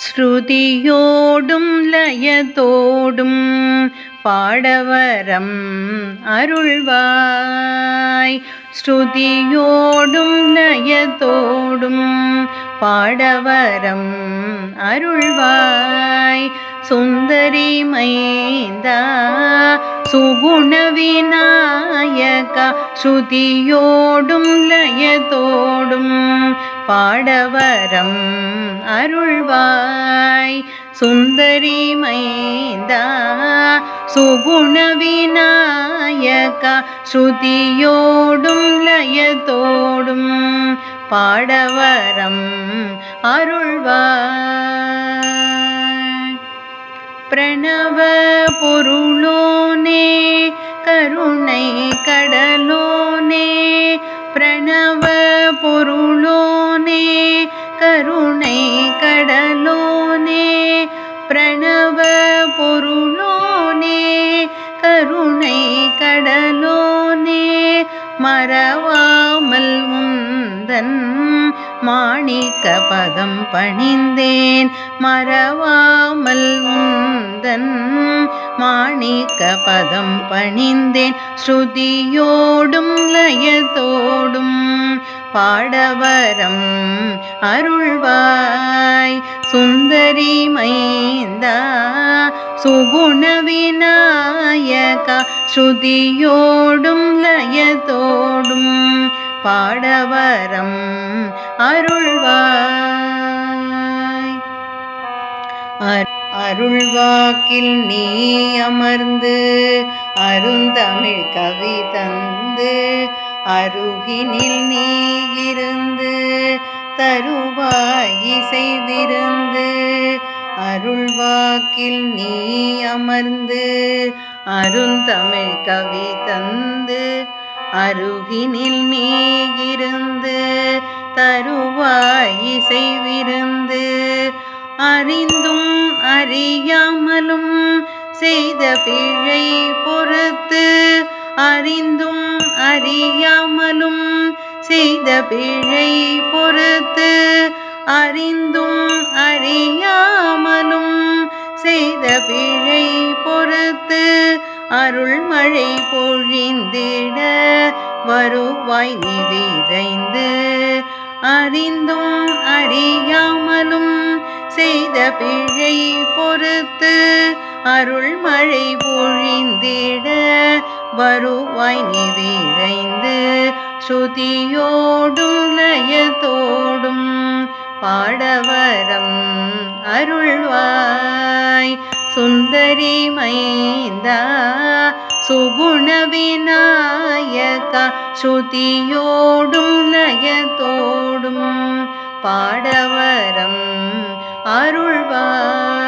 ஸ்ருதியோடும் லயத்தோடும் பாடவரம் அருள்வாய். ஸ்ருதியோடும் லயத்தோடும் பாடவரம் அருள்வாய். சுந்தரி மைந்தா சுகுண விநாயகா ஸ்ருதியோடும் லயத்தோ பாடவரம் அருள்வாய். சுந்தரி மைந்தா சுகுண விநாயகா ஸ்ருதியோடும் லயத்தோடும் பாடவரம் அருள்வாய். பிரணவ பொருளோனே கருணை கடலோனே பிரணவ பொருளோனே கருணை கடலோனே. பிரணவ பொருளோனே கருணை கடலோனே. மறவாமல் உந்தன் மாணிக்க பதம் பணிந்தேன் மறவாமல் மாணிக்க பதம் பணிந்தேன். ஸ்ருதியோடும் லயத்தோடும் பாடவரம் அருள்வாய். சுந்தரி மைந்தா சுகுண விநாயகா ஸ்ருதியோடும் லயத்தோடும் பாடவரம் அருள்வாய். அரு அருள்வாக்கில் நீ அமர்ந்து அருந்தமிழ் கவி தந்து அருகினில் நீ இருந்து தருவாய் இசை விருந்து அருள்வாக்கில் நீ அமர்ந்து அருந்தமிழ் கவி தந்து அருகினில் நீ இருந்து தருவாய் இசை விருந்து அறிந்து அறியாமலும் செய்த பிழை பொறுத்து அறிந்தும் அறியாமலும் செய்த பிழை பொறுத்து அறிந்தும் அறியாமலும் செய்த பிழை பொறுத்து அருள்மழை பொழிந்திட வருவாய் நீ விரைந்து அறிந்தும் அறியாமலும் செய்த பிழை பொறுத்து அருள்மழை பொழிந்திட வருவாய் நீ ஸ்ருதியோடும் லயத்தோடும் பாடவரம் அருள்வாய். சுந்தரி மைந்தா சுகுண விநாயகா ஸ்ருதியோடும் லயத்தோடும் பாடவரம் அருள்வாய்.